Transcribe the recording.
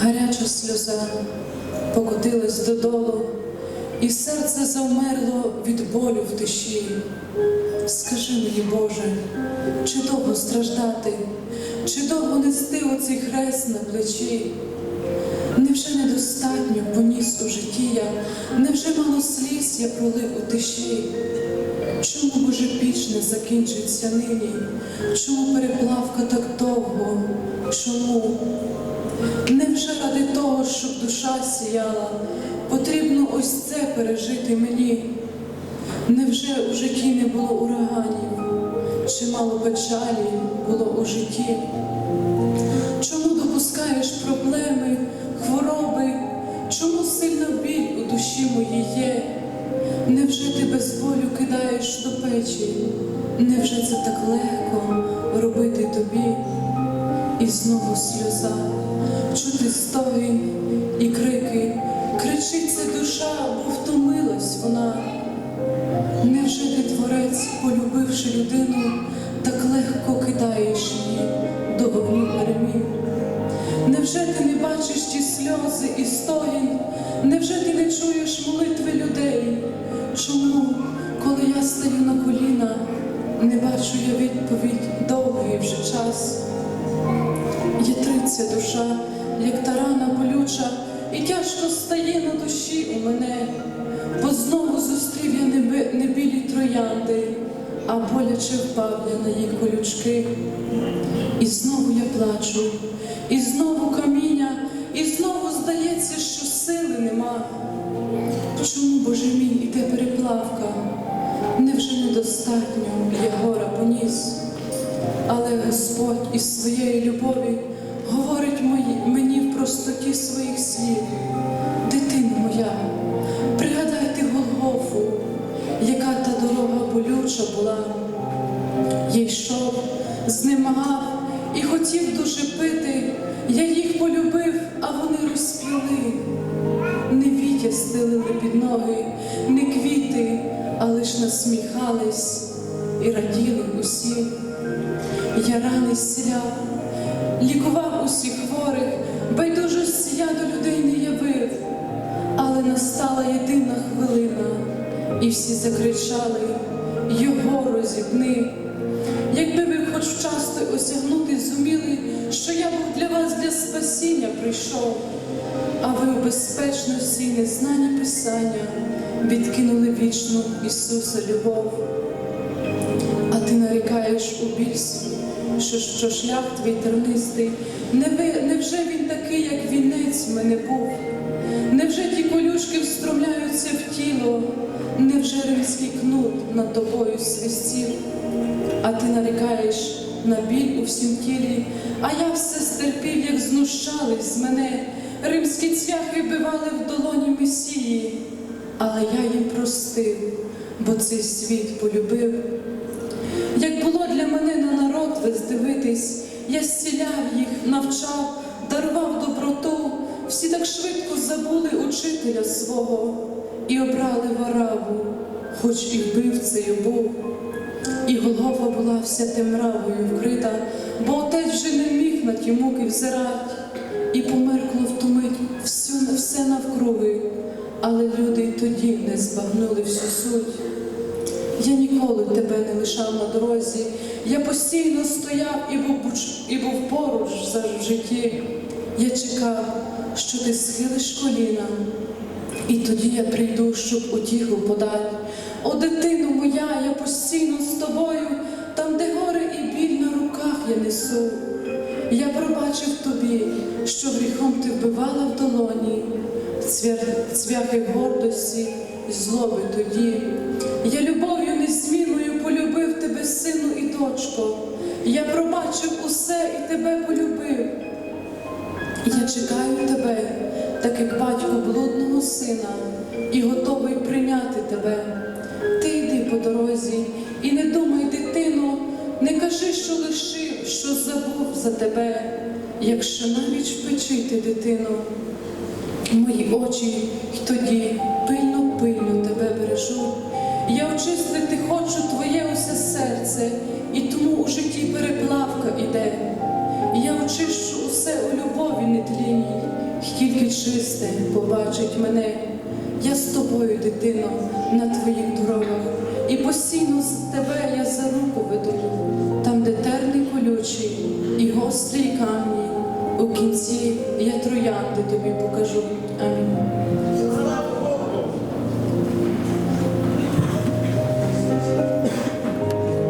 Гаряча сльоза покотилась додолу, і серце завмерло від болю в тиші. Скажи мені, Боже, чи довго страждати, чи довго нести оцей хрест на плечі? Невже недостатньо поніс у житті я, невже мало сліз я пролив у тиші? Чому Боже піч не закінчиться нині? Чому переплавка так довго? Чому? Невже ради того, щоб душа сіяла, потрібно ось це пережити мені? Невже у житті не було ураганів, чимало печалі було у житті? Чому допускаєш проблеми, хвороби? Чому сильна біль у душі моїй є? Невже ти без болю кидаєш до печі? Невже це так легко робити тобі? І знову сльоза, чути стогін і крики, кричить це душа, бо втомилась вона. Невже ти творець, полюбивши людину, так легко кидаєш її до вогню перемін? Невже ти не бачиш ті сльози і стогін? Невже ти не чуєш молитви людей? Чому, коли я стаю на коліна, не бачу я відповідь довгий вже час? Ятриться душа, як та рана болюча, і тяжко стає на душі у мене, бо знову зустрів я не, білі троянди, а боляче впав я на їх колючки. І знову я плачу, і знову каміння, і знову здається, що сили нема. Чому, Боже мій, іде переплавка? Невже недостатньо я гора поніс? Але Господь із своєї любові говорить мені в простоті своїх слів. Дитино моя, пригадай ти Голгофу, яка та дорога болюча була. Я йшов, знемагав і хотів дуже пити. Я їх полюбив, а вони розп'яли. Не вітя стелили під ноги, не квіти, а лиш насміхались і раділи усі. Я рани зціляв, лікував усіх хворих, байдужості я до людей не явив, але настала єдина хвилина, і всі закричали Його розіпни. Вчасно осягнути зуміли, що я був для вас для спасіння прийшов, а ви у безпечності й незнані Писання відкинули вічну Ісуса любов. А ти нарікаєш у біль що, що шлях твій тернистий, невже він такий, як вінець мене був? Невже ті колючки встромляються в тіло? Невже римський кнут над тобою свистів? А ти нарікаєш на біль у всім тілі, а я все стерпів, як знущались з мене. Римські цвяхи бивали в долоні Месії, але я їм простив, бо цей світ полюбив. Як було для мене на народ весь дивитись, я зціляв їх, навчав, дарував доброту, всі так швидко забули учителя свого і обрали вараву, хоч і вбивцею був. І Голгофа була вся темравою вкрита, бо отець вже не міг на ті муки взирать, і померкло втомить всю, все навкруги, але люди й тоді не збагнули всю суть. Я ніколи тебе не лишав на дорозі, я постійно стояв і був, і був поруч за в житті. Я чекав, що ти схилиш коліна, і тоді я прийду, щоб утіху подати. О, дитино моя, я постійно з тобою, там, де горе і біль на руках я несу. Я пробачив тобі, що гріхом ти вбивала в долоні, цвяхи гордості і злоби тоді. Я любов'ю незмінною полюбив тебе, сину і дочко. Я пробачив усе і тебе полюбив. Я чекаю тебе, так як батько блудного сина, і готовий прийняти тебе. Ти йди по дорозі і не думай, дитино, не кажи, що лишив, що забув за тебе, якщо навіть в печі ти, дитино. Мої очі й тоді пильно, пильно тебе бережуть. Я очистити хочу твоє усе серце, і тому у житті переплавка іде у любові нетлінній, тільки чисте побачить мене. Я з тобою, дитино, на твоїх дорогах, і постійно з тебе я за руку веду, там, де терний колючий і гострий камінь. У кінці я троянди тобі покажу. Амінь.